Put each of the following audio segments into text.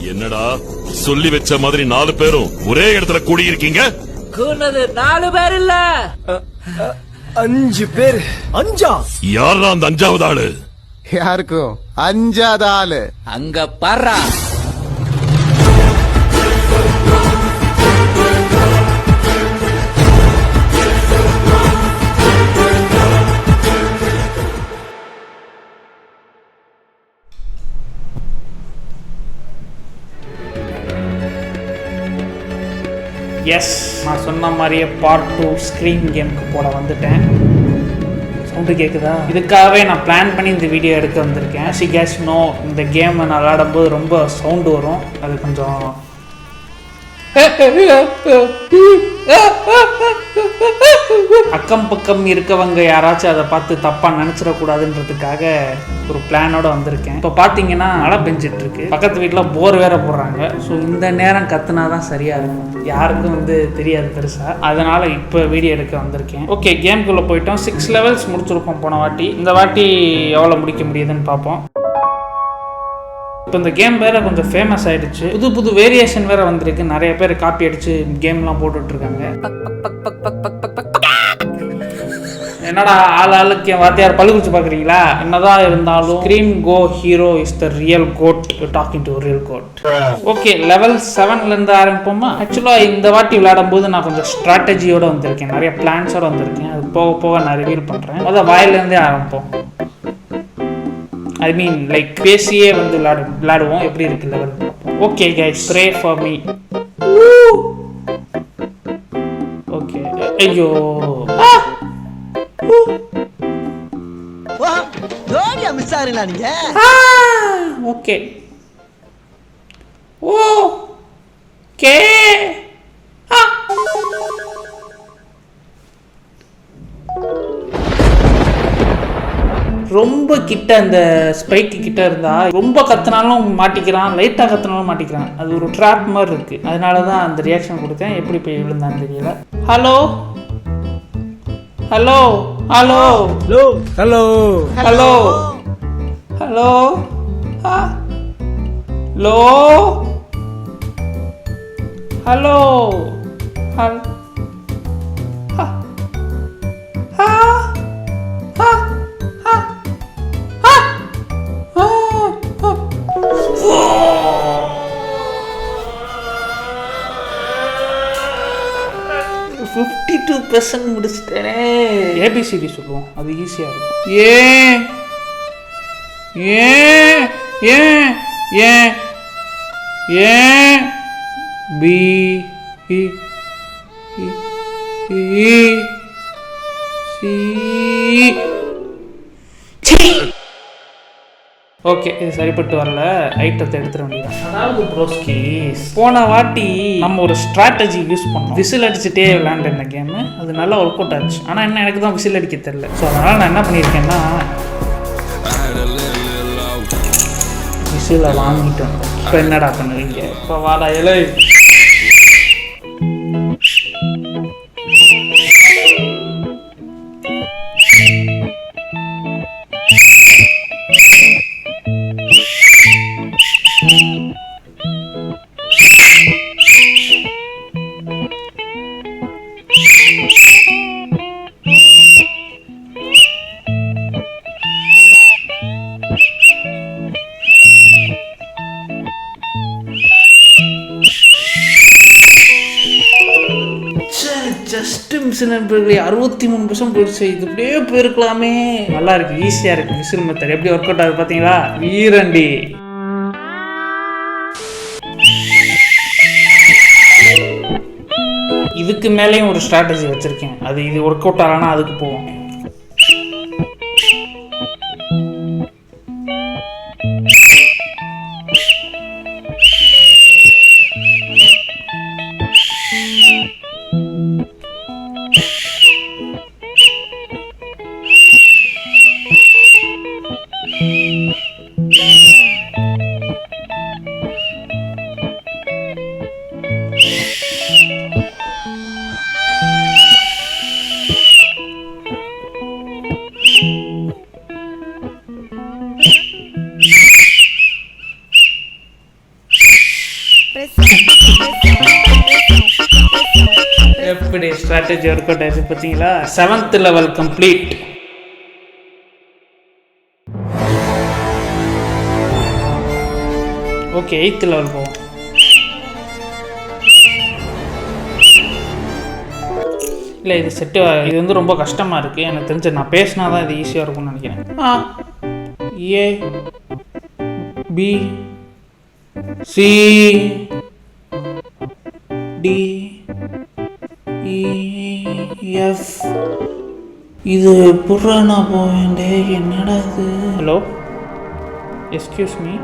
என்னடா? சொல்லி வச்ச மாதிரி நாலு பேரும் ஒரே இடத்துல கூடியிருக்கீங்க? கூனது நாலு பேர் இல்ல. அஞ்சு பேர். அஞ்சா? யாரா அந்த அஞ்சாவது ஆளு? யாருக்கும்? அஞ்சாத ஆளு. அங்க பாரா. எஸ் நான் சொன்ன மாதிரியே பார்ட் டூ ஸ்க்ரீன் கேமுக்கு போட வந்துட்டேன். சவுண்டு கேட்குதா இதுக்காகவே நான் பிளான் பண்ணி இந்த வீடியோ எடுக்க வந்திருக்கேன். சி கேஸ் நோ இந்த கேமை நான் விளாடும்போது ரொம்ப சவுண்டு வரும். அது கொஞ்சம் அக்கம் பக்கம் இருக்கவங்க யாராச்சும் அதை பார்த்து தப்பாக நினச்சிடக்கூடாதுன்றதுக்காக ஒரு பிளானோட வந்திருக்கேன். இப்போ பார்த்தீங்கன்னா மழை பெஞ்சிட்டு இருக்கு பக்கத்து வீட்டில் போர் வேற போடுறாங்க. ஸோ இந்த நேரம் கத்துனா தான் சரியாக இருக்கும். யாருக்கும் வந்து தெரியாது பெருசாக அதனால இப்போ வீடியோ எடுக்க வந்திருக்கேன். ஓகே கேம்குள்ளே போயிட்டோம். சிக்ஸ் லெவல்ஸ் முடிச்சிருப்போம் போன வாட்டி. இந்த வாட்டி எவ்வளோ முடிக்க முடியுதுன்னு பார்ப்போம். இப்போ இந்த கேம் வேற கொஞ்சம் ஃபேமஸ் ஆயிடுச்சு. புது புது வேரியேஷன் வேற வந்திருக்கு. நிறைய பேர் காப்பி அடிச்சு கேம்லாம் போட்டுட்ருக்காங்க என்னடா ஆள் ஆளுக்கு என் வாத்தியார் பழு குடிச்சு பார்க்குறீங்களா? என்னதான் இருந்தாலும் scream go hero is the real goat talking to real goat okay level செவன்லேருந்து ஆரம்பிப்போமா? ஆக்சுவலாக இந்த வாட்டி விளையாடும் போது நான் கொஞ்சம் ஸ்ட்ராட்டஜியோடு வந்திருக்கேன். நிறைய பிளான்ஸோட வந்திருக்கேன். அது போக போக நான் ரிவீல் பண்ணுறேன் அதை வாயிலேருந்தே ஆரம்பிப்போம். ஐ மீன் லைக் பேசியே வந்து விளையாடு விளையாடுவோம் எப்படி இருக்கு level okay guys pray for me okay ஐயோ. Okay கே! ரொம்ப கிட்ட அந்த ஸ்பைக்கு கிட்ட இருந்தா ரொம்ப கத்துனாலும் மாட்டிக்கிறான் லைட்டா கத்துனாலும் மாட்டிக்கிறான் அது ஒரு ட்ராப் மாதிரி இருக்கு அதனால தான் அந்த ரியாக்ஷன் கொடுத்தேன் எப்படி போய் விழுந்தான்னு தெரியல hello hello hello hello hello hello hello hello hello hello fifty two percent முடிச்சிட்டேனே ABCD சொல்லுவோம். அது ஈஸியாக இருக்கும். ஏன் ஏன் ஏன் ஏன் ஏன் பி இ சி ஓகே இது சரிப்பட்டு வரல. ஐட்டத்தை எடுத்துட வேண்டியது அதாவது ப்ரோஸ்கி போன வாட்டி நம்ம ஒரு ஸ்ட்ராட்டஜி யூஸ் பண்ணோம். விசில் அடிச்சுட்டே விளையாண்ட இந்த கேமு அது நல்லா ஒர்க் அவுட் ஆச்சு. ஆனால் என்ன எனக்கு தான் விசில் அடிக்க தெரியல. ஸோ அதனால் நான் என்ன பண்ணியிருக்கேன்னா விசில வாங்கிட்டோம் இப்போ என்னடா பண்ணுவீங்க? இப்போ வாடா இலை. ஜஸ்ட் மிஸ் அறுபத்தி மூணு பர்சன்ட் போயிடுச்சு. இது அப்படியே போயிருக்கலாமே. நல்லா இருக்கு ஈஸியாக இருக்கு மிஸ்ரு மெத்தட் எப்படி ஒர்க் அவுட் ஆகுது பார்த்தீங்களா வீரண்டி. இதுக்கு மேலேயும் ஒரு ஸ்ட்ராட்டஜி வச்சிருக்கேன். அது இது ஒர்க் அவுட் ஆகலன்னா அதுக்கு போவோம். எப்படி ஸ்ட்ராட்டஜி ஒர்க் அவுட் ஆயிடுச்சு பார்த்தீங்களா? Seventh level complete okay eighth level போவோம் இல்லை இது செட்டு இது வந்து ரொம்ப கஷ்டமாக இருக்குது எனக்கு தெரிஞ்சு நான் பேசினா தான் இது ஈஸியாக இருக்கும்னு நினைக்கிறேன். ஆ A B C D F இது புறா நான் போக என்னடா இது? Hello excuse me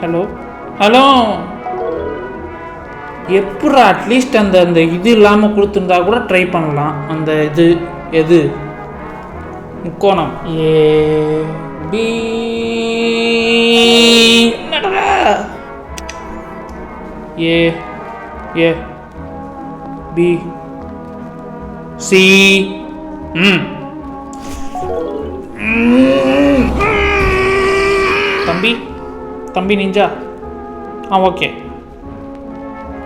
hello hello எப்படா அட்லீஸ்ட் அந்த அந்த இது இல்லாமல் கொடுத்துருந்தா கூட ட்ரை பண்ணலாம். அந்த இது எது? முக்கோணம். A B A A B C ம். தம்பி நிஞ்சா? ஆ ஓகே.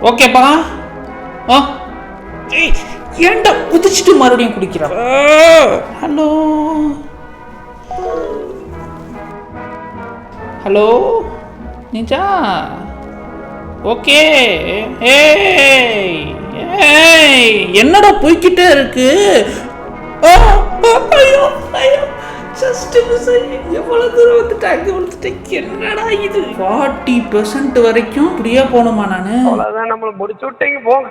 ஓகேப்பா. ஆ. ஏன்டா குதிச்சுட்டு மறுபடியும் குடிக்கிற? ஹலோ. Hello ninja? ஓகே. ஏய் ஏய் என்னடா போய்க்கிட்டே இருக்கு? ஐயோ ஐயோ. ஜஸ்ட் மிஸ் எவ்வளவு தூரம் வந்துட்டாங்க வந்துட்டேன் என்னடா இது? ஃபார்ட்டி பெர்சன்ட் வரைக்கும் இப்படியே போகணுமா நான்? அவ்வளவுதான் நம்மள முடிச்சு விட்டீங்க போங்க.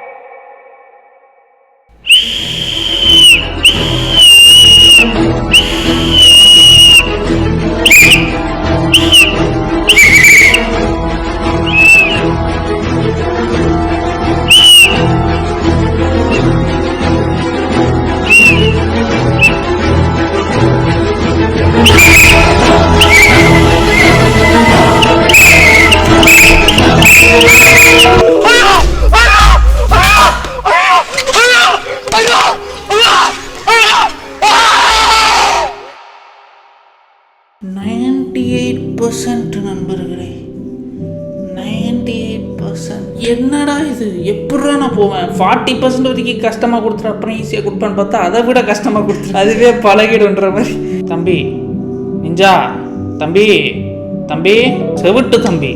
பர்சன்ட் என்னடா இது? எப்படா நான் போவேன்? ஃபார்ட்டி பர்சன்ட் வரைக்கும் கஷ்டமாக கொடுத்துரு அப்புறம் ஈஸியாக கொடுப்பேன்னு பார்த்தா அதை விட கஷ்டமாக கொடுத்துரு. அதுவே பழகிடுன்ற மாதிரி. தம்பி நிஞ்சா தம்பி தம்பி செவிட்டு தம்பி.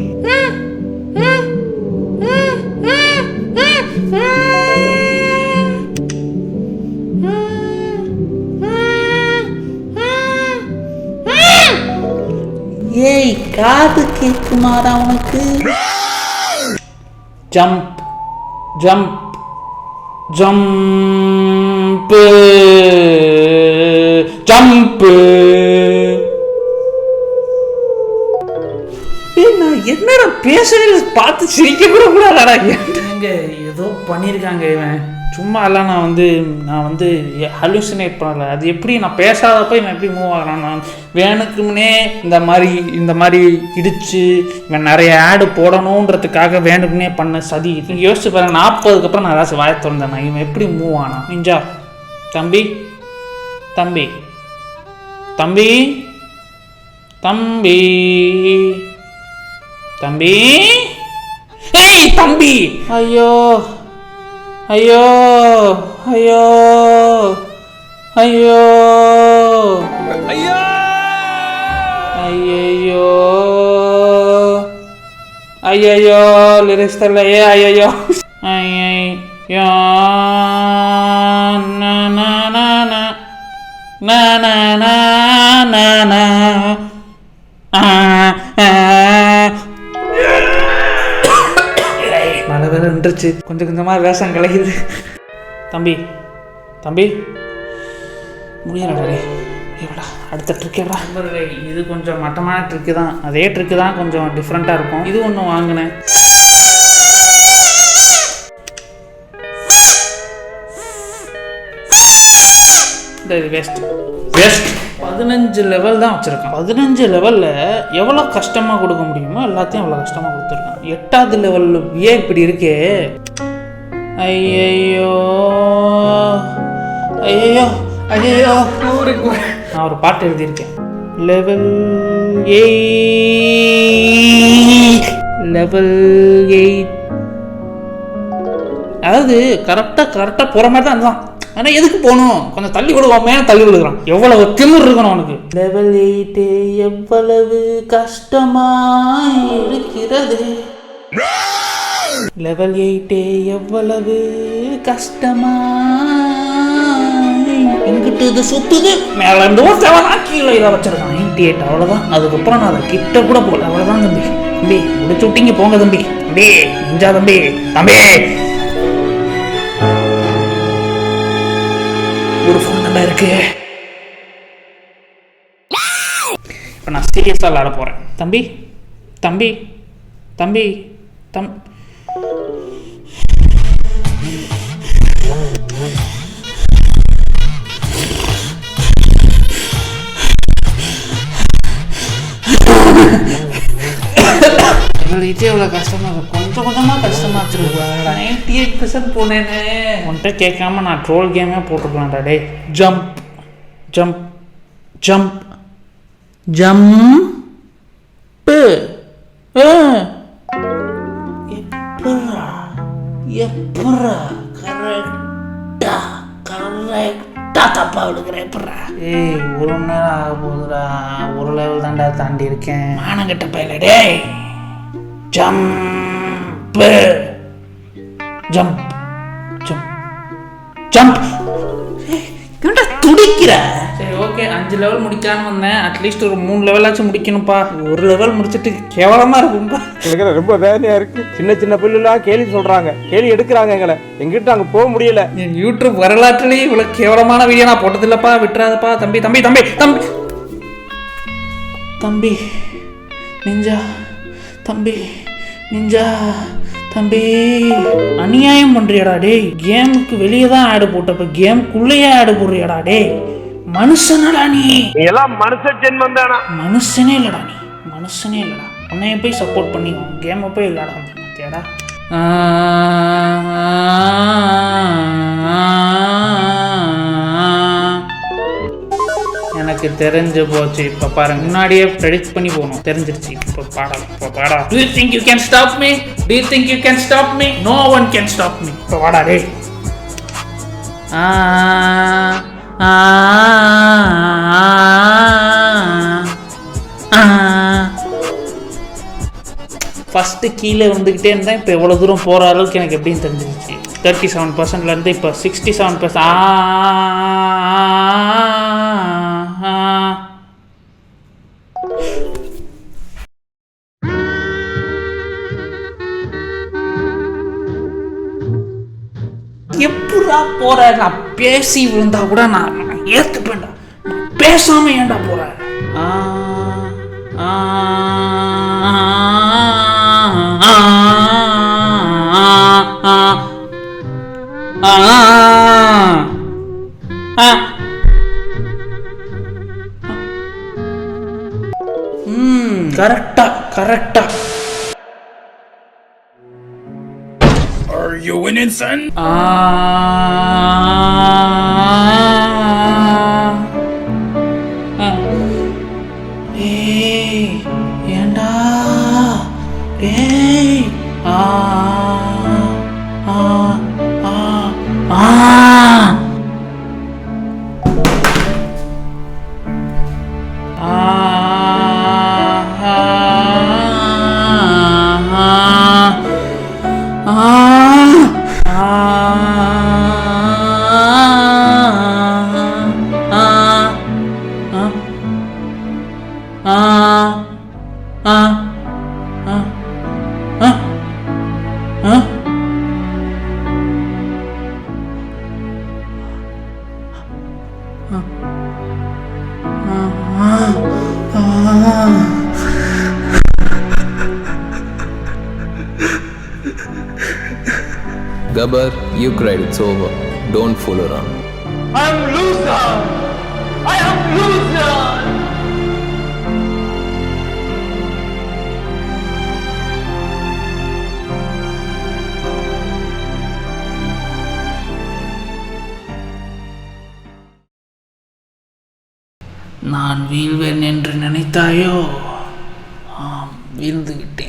ஏய் காது கேட்குமாடா உனக்கு? ஜம்ப் ஜம்ப் ஜம்ப் ஜம்ப் நான் என்னடா பேசுறது பார்த்து சிரிக்க கூட கூடாதாடா? எங்க ஏதோ பண்ணியிருக்காங்க இவன். சும்மா எல்லாம் நான் வந்து நான் வந்து ஹலுசினேட் பண்ணல. அது எப்படி நான் பேசாதப்ப இவன் எப்படி மூவ் ஆகிறான்? நான் வேணுக்குமுனே இந்த மாதிரி இந்த மாதிரி இடித்து இவன் நிறைய ஆடு போடணுன்றதுக்காக வேணுக்குன்னே பண்ண சதி. நீங்கள் யோசிச்சு பாருங்க நாற்பதுக்கு அப்புறம் நான் ஏதாச்சும் வாய திறந்தேன்? நான் இவன் எப்படி மூவ் ஆனான் நிஞ்சா தம்பி தம்பி தம்பி தம்பி தம்பி ஏய் தம்பி! ஐயோ! అయ్యో అయ్యో అయ్యో. అయ్యో! అయ్యయ్యో. అయ్యయ్యో లిరిక్స్ తెల్లయ్యే అయ్యయ్యో. అయ్యయ్యో. నా నా నా నా నా நின்றுச்சு கொஞ்சம் கொஞ்சமாக வேஷம் கலையுது தம்பி தம்பி. முடியலடா டேய். இவடா அடுத்த ட்ரிக்கேடா இது கொஞ்சம் மட்டமான ட்ரிக்கு தான். அதே ட்ரிக்கு தான் கொஞ்சம் டிஃப்ரெண்ட்டாக இருக்கும். இது ஒன்று வாங்கினேன். வேஸ்ட் வேஸ்ட் பதினஞ்சு லெவல் தான் வச்சுருக்கான். பதினஞ்சு லெவலில் எவ்வளோ கஷ்டமாக கொடுக்க முடியுமோ எல்லாத்தையும் அவ்வளோ கஷ்டமாக கொடுத்துருக்கான். எட்டாவது லெவலில் ஏன் இப்படி இருக்கே? ஐயையோ. ஐயோ ஐயோ நான் ஒரு பாட்டு எழுதியிருக்கேன். லெவல் ஏ லெவல் எயிட் அதாவது கரெக்டாக கரெக்டாக போகிற மாதிரி தான் இருந்தான். ஆனால் எதுக்கு போகணும்? கொஞ்சம் தள்ளி விடுவோமே தள்ளி விடுகிறான் எவ்வளவு திமிர் இருக்கணும் அவனுக்கு. லெவல் எயிட்டு எவ்வளவு கஷ்டமா இருக்கிறது? லெவல் எயிட்டே எவ்வளவு கஷ்டமா? இங்கிட்டு இது சுத்துது மேல இருந்து ஒரு செவனா கீழே இதை வச்சிருக்கான். நைன்டி எயிட் அவ்வளோதான் அதுக்கப்புறம் நான் அதை கிட்ட கூட போகல. அவ்வளவுதான் தம்பி. தம்பி முடிச்சு விட்டீங்க போங்க தம்பி. தம்பி இஞ்சா தம்பி. தம்பி! ஒரு ஃபோன் தாண்டா இருக்கு. இப்போ நான் சீரியஸாக விளாட போகிறேன் தம்பி தம்பி தம்பி. தம் இது எவ்வளோ கஷ்டமா இருக்கு கொஞ்சம் கொஞ்சமாக கஷ்டமா வச்சிருக்கேன் நைன்டி எயிட் பர்சன்ட் போனேன்னு உன்கிட்ட கேட்காம நான் ட்ரோல் கேமே போட்டுக்கலாம்டா டே ஜம்ப் ஜம்ப் ஜம்ப் ஜம்ப்பு எப்பரா கரெக்டா கரெக்டா தப்பா விழுகிற எப்பரா ஏய் ஒரு மணி நேரம் ஆக போகுதுடா ஒரு லெவல் தான்டா தாண்டி இருக்கேன். மானங்கிட்ட பயில டேய். ஜம்ப் ஜம்ப் ஜம்ப் ஜம்ப் துடிக்கிற? ஓகே அஞ்சு லெவல் முடிக்கான்னு வந்தேன். அட்லீஸ்ட் ஒரு மூணு லெவலாச்சும் முடிக்கணும்ப்பா. ஒரு லெவல் முடிச்சிட்டு கேவலமா இருக்கும்பா. எனக்கு ரொம்ப வேதனையா இருக்கு. சின்ன சின்ன பிள்ளைலாம் கேள்வி சொல்றாங்க. கேள்வி எடுக்கிறாங்க எங்களை. எங்கிட்ட அங்க போக முடியல. யூடியூப் வரலாற்றுலேயே இவ்வளோ கேவலமான வீடியோ நான் போட்டதில்லப்பா. விட்டுறாதப்பா. தம்பி தம்பி தம்பி தம்பி. தம்பி நெஞ்சா. தம்பி நெஞ்சா. தம்பி. அநியாயம் பண்றியாடா டேய். கேமுக்கு வெளியே தான் ஆடு போட்டப்ப கேமுக்குள்ளேயே ஆடு போடுறியாடா டேய். மனுஷனடா நீ. நீ எல்லாம் மனுஷ ஜென்மம் தானா? மனுஷனே இல்லடா நீ. மனுஷனே இல்லடா. உன்னைய போய் சப்போர்ட் பண்ணி கேமை போய் விளையாட பார்த்தியாடா எனக்கு தெரிஞ்சு போச்சு. இப்போ பாருங்க முன்னாடியே ப்ரெடிக்ட் பண்ணி போகணும். தெரிஞ்சிருச்சு. இப்போ பாடலாம் இப்போ பாடா. To you think you can stop me to think you can stop me no one can stop me இப்போ டேய். ஆ ஆ ஃபஸ்ட்டு கீழே வந்துக்கிட்டே இருந்தேன் இப்போ எவ்வளோ தூரம் போகிற அளவுக்கு எனக்கு எப்படின்னு தெரிஞ்சிருச்சு. தேர்ட்டி செவன் பர்சன்ட்லேருந்து இப்போ சிக்ஸ்டி செவன் பர்சன்ட் எப்படா போற நான் பேசி விழுந்தா கூட நான் ஏத்துப்பேன்டா பேசாம ஏன்டா போற ஆ, ஆ, ஆ, ஆ, ஆ, ஆ. கரெக்டா கரெக்டா you winning, son? Ah. Ah. Gabbar, you cried, it's over. Don't fool around. நான் வீழ்வேன் என்று நினைத்தாயோ ஆம் வீழ்ந்து விட்டேன்